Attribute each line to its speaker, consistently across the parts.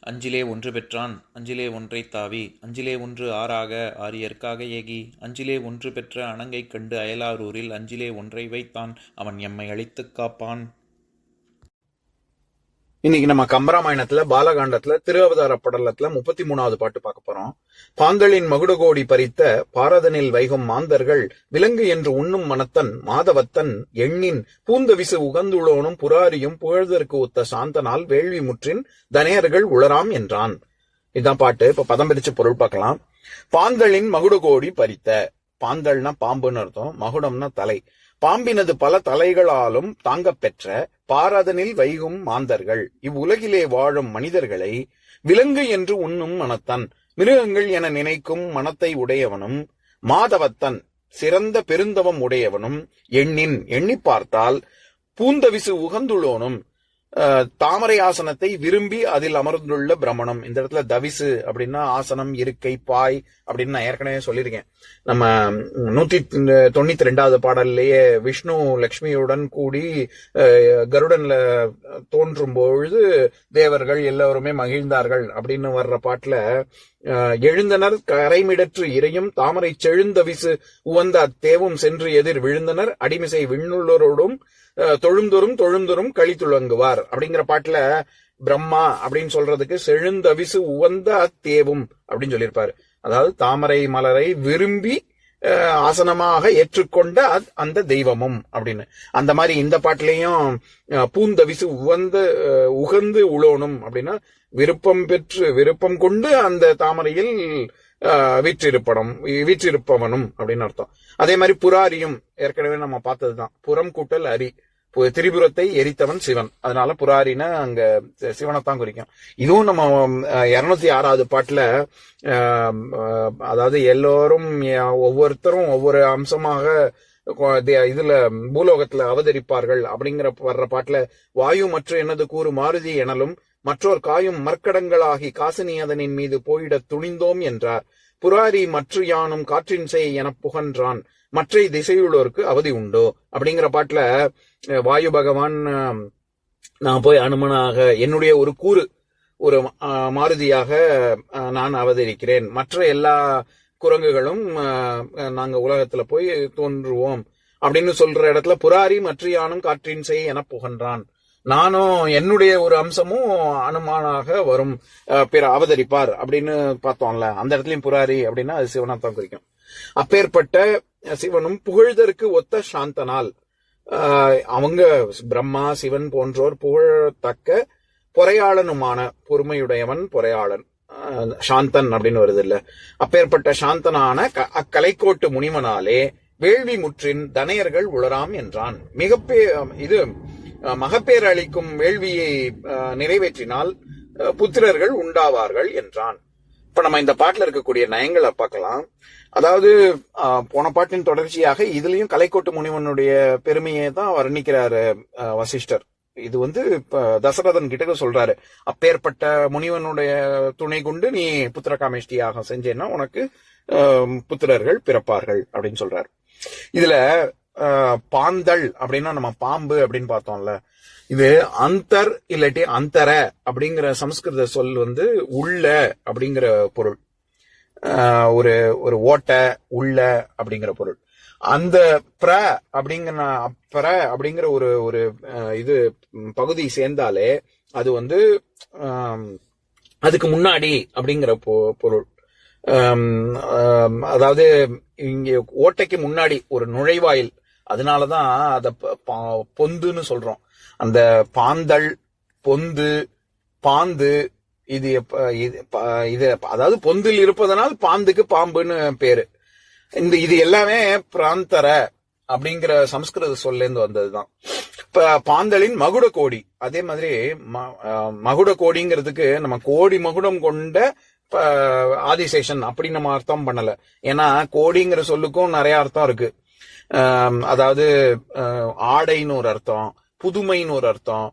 Speaker 1: அஞ்சிலே ஒன்று பெற்றான் அஞ்சிலே ஒன்றை தாவி அஞ்சிலே ஒன்று ஆறாக ஆரியற்காக ஏகி அஞ்சிலே ஒன்று பெற்ற அணங்கைக் கண்டு அயலாரூரில் அஞ்சிலே ஒன்றை வைத்தான் அவன் எம்மை அழித்துக் காப்பான்.
Speaker 2: இன்னைக்கு நம்ம கம்பராமாயணத்துல பாலகாண்டத்துல திருவதார படலத்துல முப்பத்தி மூணாவது பாட்டு பார்க்க போறோம். பாந்தளின் மகுடகோடி பறித்த பாரதனில் வைகும் மாந்தர்கள் விலங்கு என்று உண்ணும் மனத்தன் மாதவத்தன் எண்ணின் பூந்தவிசு உகந்துளோனும் புராரியும் புகழ்தற்கு ஒத்த சாந்தனால் வேள்வி முற்றின் தனையர்கள் உளராம் என்றான். இதான் பாட்டு. இப்ப பதம் பிரிச்சு பொருள் பார்க்கலாம். பாந்தளின் மகுடகோடி பறித்த பாந்தல்னா பாம்புன்னு அர்த்தம் மகுடம்னா தலை. பாம்பினது பல தலைகளாலும் தாங்கப் பெற்ற பாரதனில் வைகும் மாந்தர்கள். இவ்வுலகிலே வாழும் மனிதர்களை விலங்கு என்று உண்ணும் மனத்தன். மிருகங்கள் என நினைக்கும் மனத்தை உடையவனும் மாதவத்தன் சிறந்த பெருந்தவம் உடையவனும் எண்ணின் எண்ணி பார்த்தால் பூந்தவிசு உகந்துள்ளோனும். தாமரை ஆசனத்தை விரும்பி அதில் அமர்ந்துள்ள பிரமணம் இந்த இடத்துல தவிசு அப்படின்னா ஆசனம் இருக்கை பாய் அப்படின்னு நான் ஏற்கனவே சொல்லியிருக்கேன். நம்ம நூத்தி தொண்ணூத்தி ரெண்டாவது பாடல்லையே விஷ்ணு லக்ஷ்மியுடன் கூடி அஹ், கருடன்ல தோன்றும் பொழுது தேவர்கள் எல்லோருமே மகிழ்ந்தார்கள் அப்படின்னு வர்ற பாட்டுல எழுந்தனர். கரைமிடற்று இறையும் தாமரை செழுந்த விசு உவந்த அத்தேவும் சென்று எதிர் விழுந்தனர். அடிமிசை விண்ணுள்ளோரோடும் அஹ், தொழுந்தொரும் தொழுந்தொரும் கழித்துழங்குவார் அப்படிங்கிற பாட்டுல பிரம்மா அப்படின்னு சொல்றதுக்கு செழுந்தவிசு உவந்த அத்தேவும் அப்படின்னு சொல்லியிருப்பாரு. அதாவது தாமரை மலரை விரும்பி ஆசனமாக ஏற்றுக்கொண்ட அந்த தெய்வமும் அப்படின்னு. அந்த மாதிரி இந்த பாட்டிலையும் பூந்த பூந்தவிசு உவந்த உகந்து உளோனும் அப்படின்னா விருப்பம் பெற்று விருப்பம் கொண்டு அந்த தாமரையில் வீற்றிருப்படம் வீற்றிருப்பவனும் அப்படின்னு அர்த்தம். அதே மாதிரி புராரியும் ஏற்கனவே நம்ம பார்த்ததுதான். புறம் கூட்டல் அரி. திரிபுரத்தை எரித்தவன் சிவன். அதனால புராரினா அங்க சிவனைத்தான் குறிக்கும். இதுவும் நம்ம இருநூத்தி ஆறாவது பாட்டுல அதாவது எல்லோரும் ஒவ்வொருத்தரும் ஒவ்வொரு அம்சமாக இதுல பூலோகத்துல அவதரிப்பார்கள் அப்படிங்கிற வர்ற பாட்டுல வாயு மற்ற எனது கூறு மாருதி எனலும் மற்றோர் காயும் மற்கடங்களாகி காசினியதனின் மீது போயிடத் துணிந்தோம் என்றார். புராரி மற்ற யானும் காற்றின் செய் எனப் புகன்றான் மற்ற திசையுள்ளோருக்கு அவதி உண்டோ? அப்படிங்கிற பாட்டுல வாயு பகவான் நான் போய் அனுமனாக என்னுடைய ஒரு கூறு ஒரு மாருதியாக நான் அவதரிக்கிறேன். மற்ற எல்லா குரங்குகளும் நாங்கள் நாங்க உலகத்துல போய் தோன்றுவோம். அப்படின்னு சொல்ற இடத்துல புராரி மற்ற யானும் காற்றின் செய் என புகன்றான். நானும் என்னுடைய ஒரு அம்சமும் அனுமானாக வரும் பிற அவதரிப்பார் அப்படின்னு பார்த்தோம்ல. அந்த இடத்துலயும் புராரி அப்படின்னா அது சிவனாத்தான் குறிக்கும். அப்பேற்பட்ட சிவனும் புகழ்தற்கு ஒத்த சாந்தனால் ஆஹ் அவங்க பிரம்மா சிவன் போன்றோர் புகழத்தக்க பொறையாளனுமான பொறுமையுடையவன் பொறையாளன் சாந்தன் அப்படின்னு வருது இல்ல அப்பேற்பட்ட சாந்தனான க- அக்கலைக்கோட்டு முனிவனாலே வேள்வி முற்றின் தனையர்கள் உளராம் என்றான். மிகப்பே இது மகப்பேர் அளிக்கும் வேள்வியை ஆஹ் நிறைவேற்றினால் புத்திரர்கள் உண்டாவார்கள் என்றான். இப்ப நம்ம இந்த பாட்டுல இருக்கக்கூடிய நயங்களை பார்க்கலாம். அதாவது போன பாட்டின் தொடர்ச்சியாக இதுலயும் கலைக்கோட்டு முனிவனுடைய பெருமையை தான் வர்ணிக்கிறாரு வசிஷ்டர். இது வந்து இப்ப தசரதன் கிட்ட சொல்றாரு. அப்பேற்பட்ட முனிவனுடைய துணை கொண்டு நீ புத்திரகாமேஷ்டியாக செஞ்சேன்னா உனக்கு ஆஹ், புத்திரர்கள் பிறப்பார்கள் அப்படின்னு சொல்றாரு. இதுல ஆஹ், பாந்தள் அப்படின்னா நம்ம பாம்பு அப்படின்னு பார்த்தோம்ல. இது அந்தர் இல்லாட்டி அந்தர அப்படிங்கிற சமஸ்கிருத சொல் வந்து உள்ள அப்படிங்கிற பொருள். ஒரு ஒரு ஓட்டை உள்ள அப்படிங்கிற பொருள். அந்த பிர அப்படிங்கிற பிர அப்படிங்கிற ஒரு ஒரு இது பகுதி சேர்ந்தாலே அது வந்து அதுக்கு முன்னாடி அப்படிங்கிற பொ- பொருள். அதாவது இங்க ஓட்டைக்கு முன்னாடி ஒரு நுழைவாயில் அதனாலதான் அத பா- பொந்துன்னு சொல்றோம். அந்த பாந்தல் பொந்து பாந்து இது இது அதாவது பொந்தில் இருப்பதனால் பாந்துக்கு பாம்புன்னு பேரு. இந்த இது எல்லாமே பிராந்தர அப்படிங்கிற சமஸ்கிருத சொல்ல வந்ததுதான். இப்ப பாந்தலின் மகுட கோடி. அதே மாதிரி மகுட கோடிங்கிறதுக்கு நம்ம கோடி மகுடம் கொண்ட ப- ஆதிசேஷன். அப்படி நம்ம அர்த்தம் பண்ணல. ஏன்னா கோடிங்கிற சொல்லுக்கும் நிறைய அர்த்தம் இருக்கு. அதாவது ஆடைன்னு ஒரு அர்த்தம் புதுமைன்னு ஒரு அர்த்தம்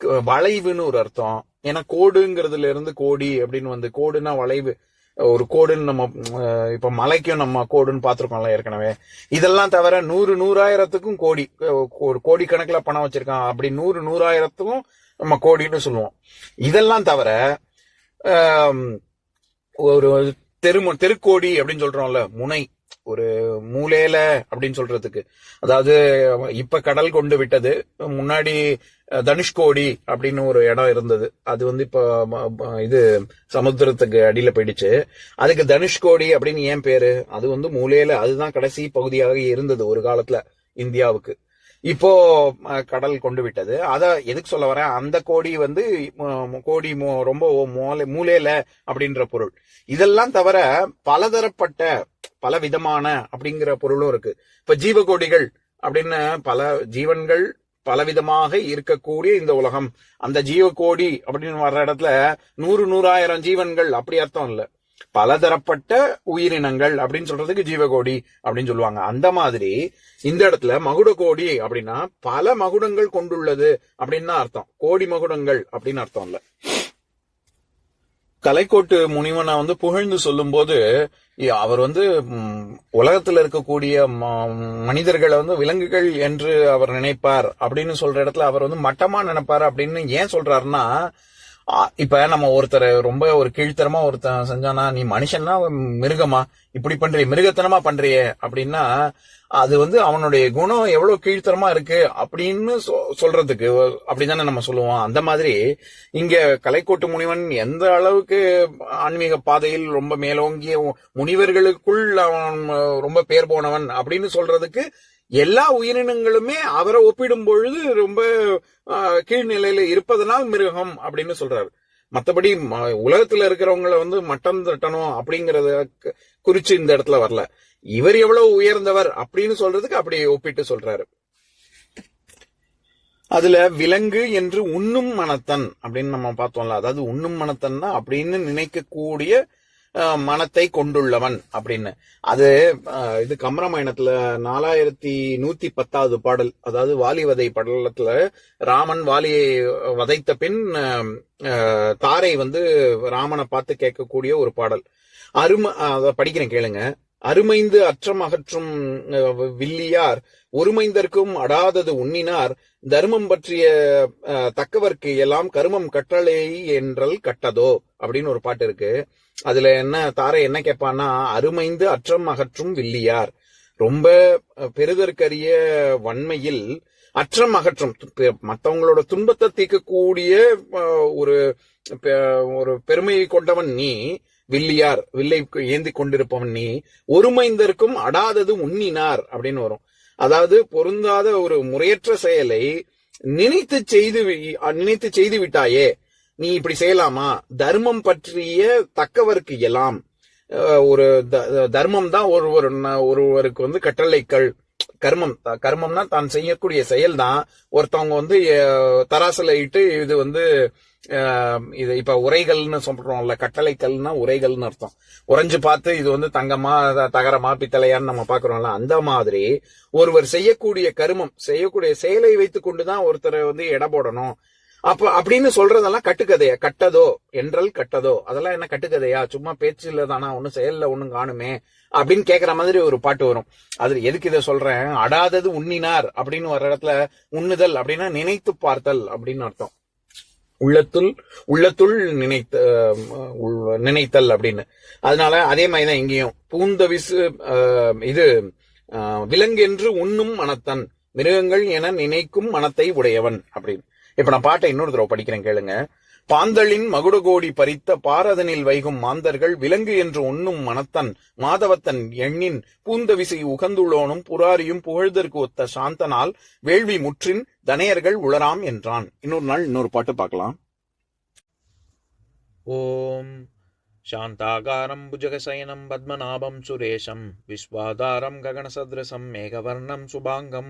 Speaker 2: வளைவுன்னு ஒரு அர்த்தம். ஏன்னா கோடுங்கிறதுல இருந்து கோடி அப்படின்னு வந்து கோடுன்னா வளைவு. ஒரு கோடுன்னு நம்ம இப்ப மலைக்கும் நம்ம கோடுன்னு பார்த்துருக்கோம்ல ஏற்கனவே. இதெல்லாம் தவிர நூறு நூறாயிரத்துக்கும் கோடி ஒரு கோடி கணக்குல பணம் வச்சிருக்கான் அப்படி நூறு நூறாயிரத்துக்கும் நம்ம கோடின்னு சொல்லுவோம். இதெல்லாம் தவிர ஒரு தெரு தெருக்கோடி அப்படின்னு சொல்றோம்ல முனை. ஒரு மூலையில அப்படின்னு சொல்றதுக்கு. அதாவது இப்ப கடல் கொண்டு விட்டது. முன்னாடி தனுஷ்கோடி அப்படின்னு ஒரு இடம் இருந்தது. அது வந்து இப்ப இது சமுத்திரத்துக்கு அடியில போயிடுச்சு. அதுக்கு தனுஷ்கோடி அப்படின்னு ஏன் பேரு? அது வந்து மூலையில அதுதான் கடைசி பகுதியாக இருந்தது ஒரு காலத்துல இந்தியாவுக்கு. இப்போ கடல் கொண்டு விட்டது. அத எதுக்கு சொல்ல வரேன்? அந்த கோடி வந்து கோடி ரொம்ப மூலை மூலையில அப்படின்ற பொருள். இதெல்லாம் தவிர பலதரப்பட்ட பல விதமான அப்படிங்கிற பொருளும் இருக்கு. இப்ப ஜீவகோடிகள் அப்படின்னு பல ஜீவன்கள் பலவிதமாக இருக்கக்கூடிய இந்த உலகம். அந்த ஜீவகோடி அப்படின்னு வர்ற இடத்துல நூறு நூறாயிரம் ஜீவன்கள் அப்படி அர்த்தம் இல்ல. பலதரப்பட்ட உயிரினங்கள் அப்படின்னு சொல்றதுக்கு ஜீவகோடி அப்படின்னு சொல்லுவாங்க. அந்த மாதிரி இந்த இடத்துல மகுட கோடி அப்படின்னா பல மகுடங்கள் கொண்டுள்ளது அப்படின்னு தான் அர்த்தம். கோடி மகுடங்கள் அப்படின்னு அர்த்தம் இல்ல. கலைக்கோட்டு முனிவனை வந்து புகழ்ந்து சொல்லும்போது அவர் வந்து ம், உலகத்துல இருக்கக்கூடிய ம- மனிதர்களை வந்து விலங்குகள் என்று அவர் நினைப்பார் அப்படின்னு சொல்ற இடத்துல அவர் வந்து மட்டமா நினைப்பார் அப்படின்னு ஏன் சொல்றாருன்னா இப்ப நம்ம ஒருத்தரை ரொம்ப ஒரு கீழ்த்தரமா ஒருத்தன் செஞ்சானா நீ மனுஷன்னா மிருகமா இப்படி பண்றிய மிருகத்தனமா பண்றிய அப்படின்னா அது வந்து அவனுடைய குணம் எவ்வளவு கீழ்த்தரமா இருக்கு அப்படின்னு சொ- சொல்றதுக்கு அப்படிதானே நம்ம சொல்லுவோம். அந்த மாதிரி இங்க கலைக்கோட்டு முனிவன் எந்த அளவுக்கு ஆன்மீக பாதையில் ரொம்ப மேலோங்கிய முனிவர்களுக்குள் அவன் ரொம்ப பேர் போனவன் அப்படின்னு சொல்றதுக்கு எல்லா உயிரினங்களுமே அவரை ஒப்பிடும் பொழுது ரொம்ப கீழ்நிலையில இருப்பதனால் மிருகம் அப்படின்னு சொல்றாரு. மத்தபடி ம- உலகத்துல இருக்கிறவங்கள வந்து மட்டம் தட்டணும் அப்படிங்கறத குறிச்சு இந்த இடத்துல வரல. இவர் எவ்வளவு உயர்ந்தவர் அப்படின்னு சொல்றதுக்கு அப்படி ஒப்பிட்டு சொல்றாரு. அதுல விலங்கு என்று உண்ணும் மனத்தன் அப்படின்னு நம்ம பார்த்தோம்ல அதாவது உண்ணும் மனத்தன்னா அப்படின்னு நினைக்கக்கூடிய மனத்தை கொண்டுள்ளவன் அப்படின்னு. அது இது கம்பராமாயணத்துல நாலாயிரத்தி நூத்தி பத்தாவது பாடல் அதாவது வாலி வதை படலத்துல ராமன் வாலியை வதைத்த பின் தாரை வந்து ராமனை பார்த்து கேட்கக்கூடிய ஒரு பாடல். அருமை அத படிக்கிறேன் கேளுங்க. அருமைந்து அற்றம் அகற்றும் வில்லியார் ஒருமைந்தர்க்கும் அடாதது உண்ணினார். தர்மம் பற்றிய அஹ், தக்கவர்க்கு எல்லாம் கருமம் கட்டளை என்றல் கட்டதோ? அப்படின்னு ஒரு பாட்டு இருக்கு. அதுல என்ன தாரை என்ன கேட்பான்னா அருமைந்து அற்றம் அகற்றும் வில்லியார். ரொம்ப பெருதற்கரிய பெறுதற்கரிய வன்மையில் அற்றம் அகற்றும் மற்றவங்களோட பெ- மத்தவங்களோட துன்பத்தை தீர்க்கக்கூடிய அஹ், ஒரு பெ- ஒரு பெருமையை கொண்டவன் நீ வில்லியார். வில்லை ஏந்தி கொண்டிருப்பவன் நீ. ஒருமைந்தருக்கும் அடாதது உண்ணினார் அப்படின்னு வரும். அதாவது பொருந்தாத ஒரு முறையற்ற செயலை நினைத்து செய்து வி- நினைத்து செய்து விட்டாயே நீ இப்படி செய்யலாமா? தர்மம் பற்றிய தக்கவர்க்கு எல்லாம் ஒரு த- தர்மம் தான் ஒருவர் ஒருவருக்கு வந்து கட்டளைக்கள் கர்மம் த- கர்மம்னா தான் செய்யக்கூடிய செயல் தான். ஒருத்தவங்க வந்து அஹ், இட்டு இது வந்து இது இப்ப உரைகள்னு சொல்றோம்ல கட்டளைக்கல்னா உரைகள்னு அர்த்தம். உறைஞ்சு பார்த்து இது வந்து தங்கமா தகரமா பித்தளையான்னு நம்ம பாக்குறோம்ல அந்த மாதிரி ஒருவர் செய்யக்கூடிய கருமம் செய்யக்கூடிய செயலை வைத்து கொண்டுதான் ஒருத்தரை வந்து எடை போடணும். அப்ப அப்படின்னு சொல்றதெல்லாம் கட்டுக்கதையா? கட்டதோ? என்றல் கட்டதோ? அதெல்லாம் என்ன கட்டுக்கதையா? சும்மா பேச்சுல தானா ஒண்ணும் செயல்ல ஒண்ணும் காணுமே அப்படின்னு கேக்குற மாதிரி ஒரு பாட்டு வரும். அது எதுக்கு இதை சொல்றேன்? அடாதது உண்ணினார் அப்படின்னு வர்ற இடத்துல உண்ணுதல் அப்படின்னா நினைத்து பார்த்தல் அப்படின்னு அர்த்தம். உள்ளத்துள் உள்ளத்துள் நினைத்த நினைத்தல் அப்படின்னு. அதனால அதே மாதிரிதான் இங்கேயும். பூந்தவிசு அஹ், இது அஹ், விலங்கென்று உண்ணும் மனத்தன் மிருகங்கள் என நினைக்கும் மனத்தை உடையவன் அப்படின்னு. இப்ப நான் பாட்டை இன்னொரு தடவை படிக்கிறேன் கேளுங்க. பாந்தளின் மகுடகோடி பறித்த பாரதனில் வைகும் மாந்தர்கள் விலங்கு என்று உண்ணும் மனத்தன் மாதவத்தன் எண்ணின் பூந்தவிசை உகந்துள்ளோனும் புராரியும் புகழ்தற்கு ஒத்த சாந்தனால் வேள்வி முற்றின் தனையர்கள் உளராம் என்றான் இன்னொரு நாள் இன்னொரு பாட்டு பார்க்கலாம்
Speaker 1: ॐ शान्ताकारं भुजगशयनं पद्मनाभं सुरेशं विश्वाधारं गगनसदृशं मेघवर्णं शुभाङ्गं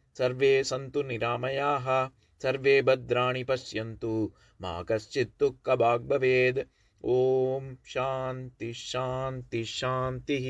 Speaker 1: सर्वे सन्तु निरामयाः सर्वे भद्राणि पश्यन्तु मा कश्चित् दुःखभाग् भवेत् ॐ शान्ति शान्ति शान्तिः